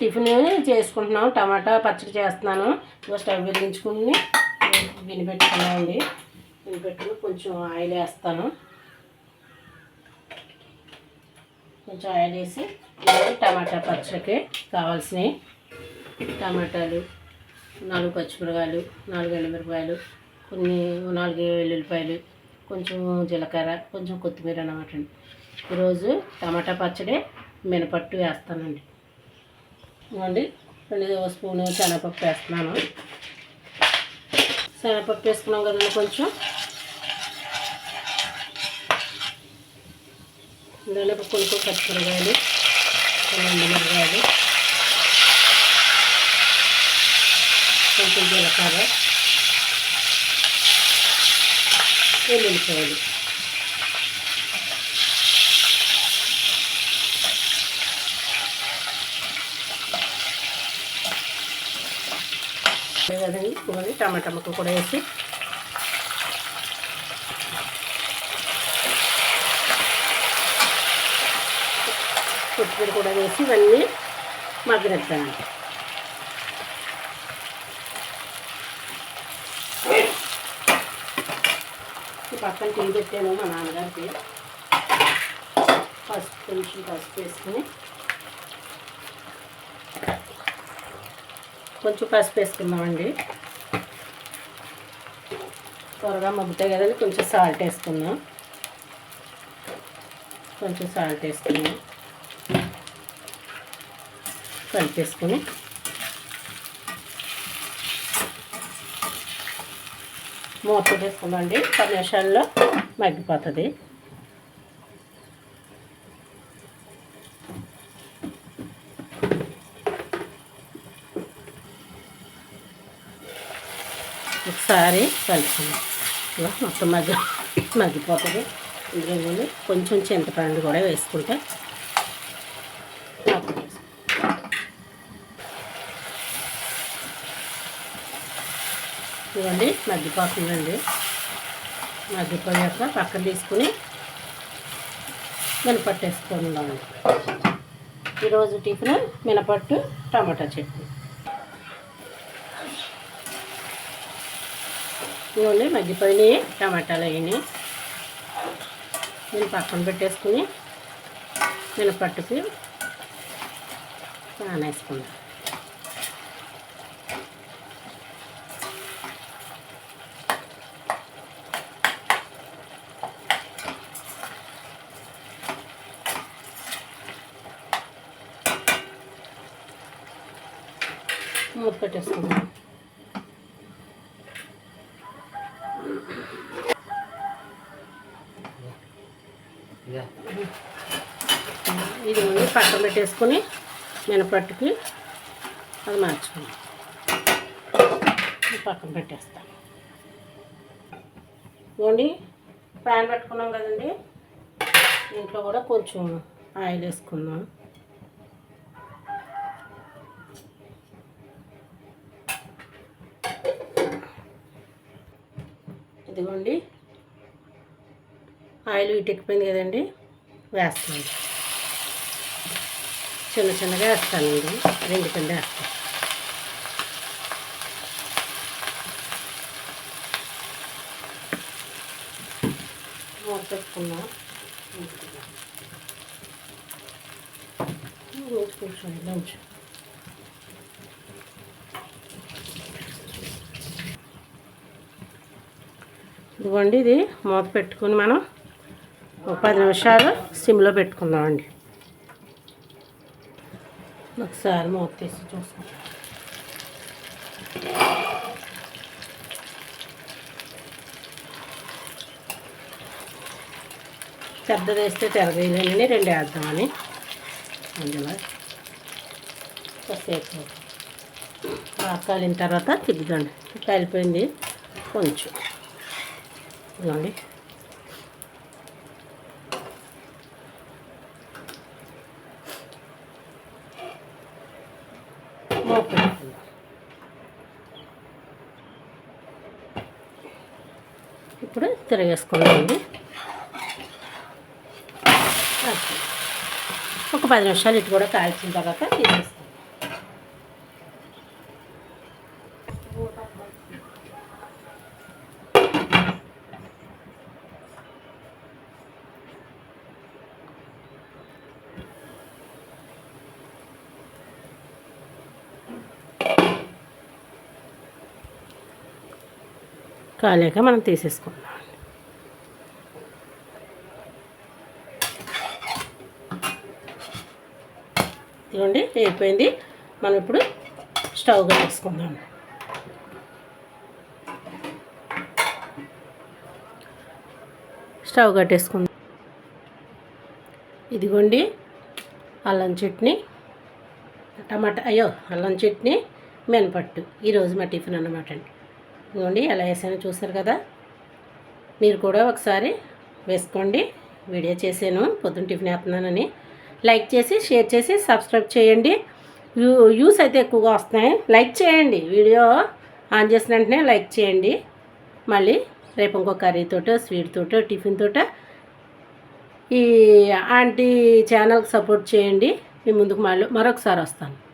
Tiffin చేసుకుంటున్నాం. టమాటా పచ్చడి చేస్తున్నాను. స్టవ్ వెలిగించుకుని వినిపెట్టుకున్నామండి పెట్టుకున్నామండి పెట్టుకుని కొంచెం ఆయిల్ వేస్తాను. కొంచెం ఆయిల్ వేసి టమాటా పచ్చడికి కావాల్సినవి. టమాటాలు నాలుగు పచ్చిమిరకాయలు నాలుగు ఎండుమిరపకాయలు కొన్ని నాలుగు వెల్లుల్లిపాయలు కొంచెం జీలకర్ర కొంచెం కొత్తిమీర అన్నమాట అండి. ఈరోజు టమాటా పచ్చడి మినపట్టు వేస్తానండి. ఇవ్వండి. రెండు స్పూను శనగపప్పు వేస్తున్నాను. శనగపప్పు వేసుకున్నాం కదండి కొంచెం. ఇందులో కొన్ని పచ్చిమిరకాయలు కొన్ని ఎండుమిరకాయలు కొంచెం జీలకర్ర ఎల్లుల్లిపాయలు కదండి ఇవన్నీ టమాటా ముక్క కూడా వేసి. కొత్తిమీర కూడా వేసి ఇవన్నీ మగ్గనిస్తానండి పక్కన టీ పెట్టాను మా నాన్నగారికి. పసుపు కొంచెం పసుపు వేసుకుని కొంచెం పసుపు వేసుకుందామండి. త్వరగా మగ్గుతాయి కదండి కొంచెం సాల్ట్ వేసుకుందాం. కొంచెం సాల్ట్ వేసుకుందాం. కలిపేసుకుని. మూత వేసుకుందామండి పది నిమిషాల్లో మగ్గిపోతుంది. ఒకసారి కలుపుకుందాం. ఇలా మొత్తం మగ్గి మగ్గిపోతుంది. ఇందులో కొంచెం చింతపండు కూడా వేసుకుంటే ఇవ్వండి మగ్గిపోతుందండి. మగ్గిపోయాక పక్కన తీసుకుని మినపట్టేసుకుందామండి ఈరోజు టిఫిన్ మినపట్టు టమాటా చట్నీ. ఇవన్నీ మగ్గిపోయినాయి టమాటాలు అయినాయి. నేను పక్కన పెట్టేసుకుని మినపట్టుకి నానేసుకుందాం. మూత పెట్టేసుకున్నాను ఇది. ఉంది పక్కన పెట్టేసుకుని మినపట్టుకి అది మార్చుకున్నాం పక్కన పెట్టేస్తాం. ఇవ్వండి ప్యాన్ పెట్టుకున్నాం కదండి. దీంట్లో కూడా కొంచెం ఆయిల్ వేసుకుందాం. ఇదిగోండి ఆయిల్ ఇటెక్కిపోయింది కదండి వేస్తాను చిన్న చిన్నగా వేస్తానండి రెండు కింద వేస్తాను. మూత పెట్టుకున్నాం లంచ్ ఇదిగోండి ఇది మూత పెట్టుకుని మనం పది నిమిషాలు సిమ్లో పెట్టుకుందామండి. ఒకసారి మూత తీసి చూసుకుందాం పెద్దది వేస్తే తిరగలేని రెండు వేద్దామని. అందులో కాసేపు కాలిన తర్వాత తిప్పుదండి కాలిపోయింది కొంచెం. ఇదిగోండి. మూత ఇప్పుడు తిరగేసుకుందామండి ఒక పది నిమిషాలు ఇటు కూడా కాల్చిన తర్వాత తీసేస్తాం. కాలేక మనం తీసేసుకుందాం. ఇదిగోండి అయిపోయింది. మనం ఇప్పుడు స్టవ్ కట్టేసుకుందాం. స్టవ్ కట్టేసుకుందాం. ఇదిగోండి అల్లం చట్నీ టమాటా అయ్యో అల్లం చట్నీ మినపట్టు. ఈరోజు మా టిఫిన్ అన్నమాట అండి. ఇదిగోండి ఎలా వేసానో చూసారు కదా? మీరు కూడా ఒకసారి వేసుకోండి. వీడియో చేశాను పొద్దున్న టిఫిన్ వేస్తున్నానని. లైక్ చేసి షేర్ చేసి సబ్స్క్రైబ్ చేయండి. వ్యూ వ్యూస్ అయితే ఎక్కువగా వస్తున్నాయి. లైక్ చేయండి. వీడియో ఆన్ చేసిన వెంటనే లైక్ చేయండి. మళ్ళీ రేపు ఇంకో కర్రీతోటో స్వీట్ తోటో టిఫిన్ తోట ఈ ఆంటీ ఛానల్కి సపోర్ట్ చేయండి. మీ ముందుకు మళ్ళీ మరొకసారి వస్తాను.